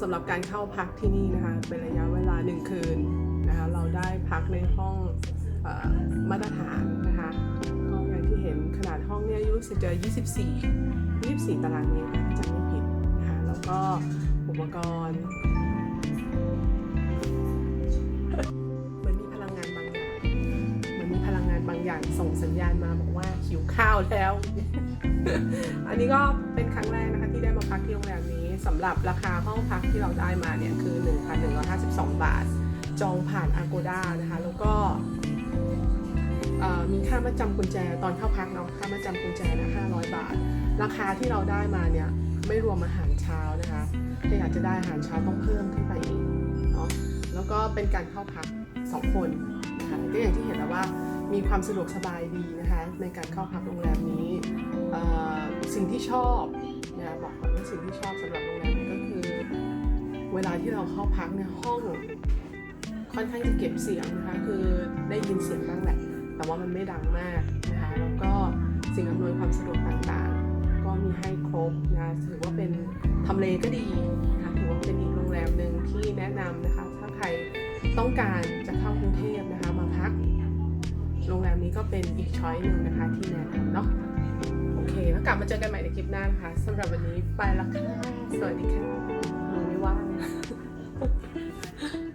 สำหรับการเข้าพักที่นี่นะคะเป็นระยะเวลาหนึ่งคืนนะคะเราได้พักในห้องอมาตรฐานนะคะก็อย่างที่เห็นขนาดห้องเนี่ยรู้สึกจะ 24 24 ตารางเมตรถ้าจำไม่ผิดนะคะแล้วก็อุปกรณ์มือนมีพลังงานบางอย่างมือนมีพลังงานบางอย่างส่งสัญญาณมาบอกว่าหิวข้าวแล้ว อันนี้ก็เป็นครั้งแรกนะคะที่ได้มาพักที่โรงแรมนี้ สำหรับราคาห้องพักที่เราได้มาเนี่ยคือ 1,152 บาท จองผ่าน Agoda นะคะ แล้วก็มีค่ามาจำกุญแจตอนเข้าพักเนาะค่ามาจำกุญแจนะ500 บาท ราคาที่เราได้มาเนี่ยไม่รวมอาหารเช้านะคะ ถ้าอยากจะได้อาหารเช้าต้องเพิ่มขึ้นไปอีกเนาะแล้วก็เป็นการเข้าพัก 2 คนนะคะก็อย่างที่เห็นแล้วว่ามีความสะดวกสบายดีนะคะในการเข้าพักโรงแรมนี้สิ่งที่ชอบ สิ่งที่ชอบสำหรับโรงแรมก็คือ เวลาที่เราเข้าพักเนี่ยห้อง ค่อนข้างจะเก็บเสียงนะคะคือได้ยินเสียงบ้างแหละ แต่ว่ามันไม่ดังมากนะคะแล้วก็สิ่งอำนวยความสะดวกต่างๆ ก็มีให้ครบนะคะถือว่าเป็นทำเลก็ดีนะคะถือว่าเป็นอีกโรงแรมหนึ่งที่แนะนำนะคะ ถ้าใครต้องการจะเข้ากรุงเทพนะคะมาพัก โรงแรมนี้ก็เป็นอีกช้อยหนึ่งนะคะที่แนะนำ มาเจอกันใหม่ในคลิปหน้านะคะสำหรับวันนี้ไปละค่ะ สวัสดีค่ะหนูไม่ว่าง